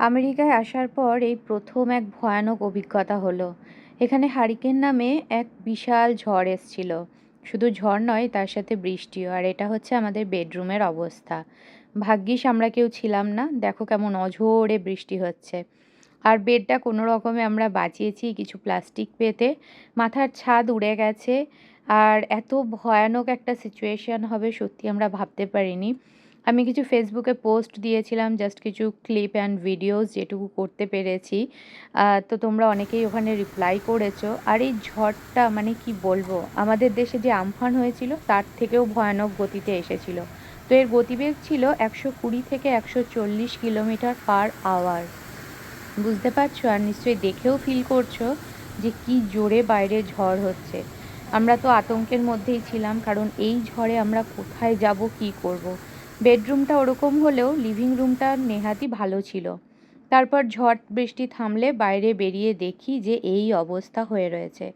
আমেরিকায় আসার পর এই প্রথম এক ভয়ানক অভিজ্ঞতা হলো। এখানে হারিকেন নামে এক বিশাল ঝড় এসছিল। শুধু ঝড় নয়, তার সাথে বৃষ্টিও, আর এটা হচ্ছে আমাদের বেডরুমের অবস্থা। ভাগ্যিস আমরা কেউ ছিলাম না। দেখো কেমন অঝোরে বৃষ্টি হচ্ছে। আর বেডটা কোনো রকমে আমরা বাঁচিয়েছি কিছু প্লাস্টিক পেতে। মাথার ছাদ উড়ে গেছে। আর এত ভয়ানক একটা সিচুয়েশান হবে সত্যি আমরা ভাবতে পারিনি। আমি কিছু ফেসবুকে পোস্ট দিয়েছিলাম জাস্ট কিছু ক্লিপ অ্যান্ড ভিডিওস যেটুকু করতে পেরেছি। তো তোমরা অনেকেই ওখানে রিপ্লাই করেছ। আর এই ঝড়টা মানে কি বলব, আমাদের দেশে যে আমফান হয়েছিল, তার থেকেও ভয়ানক গতিতে এসেছিল। তো এর গতিবেগ ছিল একশো কুড়ি থেকে একশো চল্লিশ কিলোমিটার পার আওয়ার বুঝতে পারছ? আর নিশ্চয়ই দেখেও ফিল করছ যে কি জোরে বাইরে ঝড় হচ্ছে। আমরা তো আতঙ্কের মধ্যেই ছিলাম, কারণ এই ঝড়ে আমরা কোথায় যাব, কি করব। বেডরুমটা ওরকম হলেও লিভিং রুমটা নেহাতি ভালো ছিল। তারপর ঝড় বৃষ্টি থামলে বাইরে বেরিয়ে দেখি যে এই অবস্থা হয়ে রয়েছে।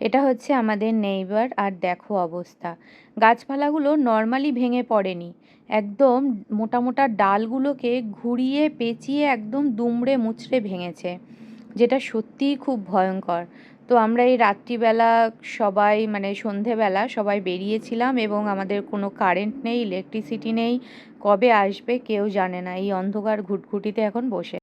এটা হচ্ছে আমাদের নেইবার আর দেখো অবস্থা। গাছপালাগুলো নর্মালি ভেঙে পড়েনি। একদম মোটা মোটা ডালগুলোকে ঘুরিয়ে পেঁচিয়ে একদম দুমড়ে মুচড়ে ভেঙেছে। যেটা সত্যিই খুব ভয়ঙ্কর। তো আমরা এই রাত্রিবেলা সবাই মানে সন্ধেবেলা সবাই বেরিয়েছিলাম এবং আমাদের কোনো কারেন্ট নেই ইলেকট্রিসিটি নেই, কবে আসবে কেউ জানে না। এই অন্ধকার ঘুটঘুটিতে এখন বসে।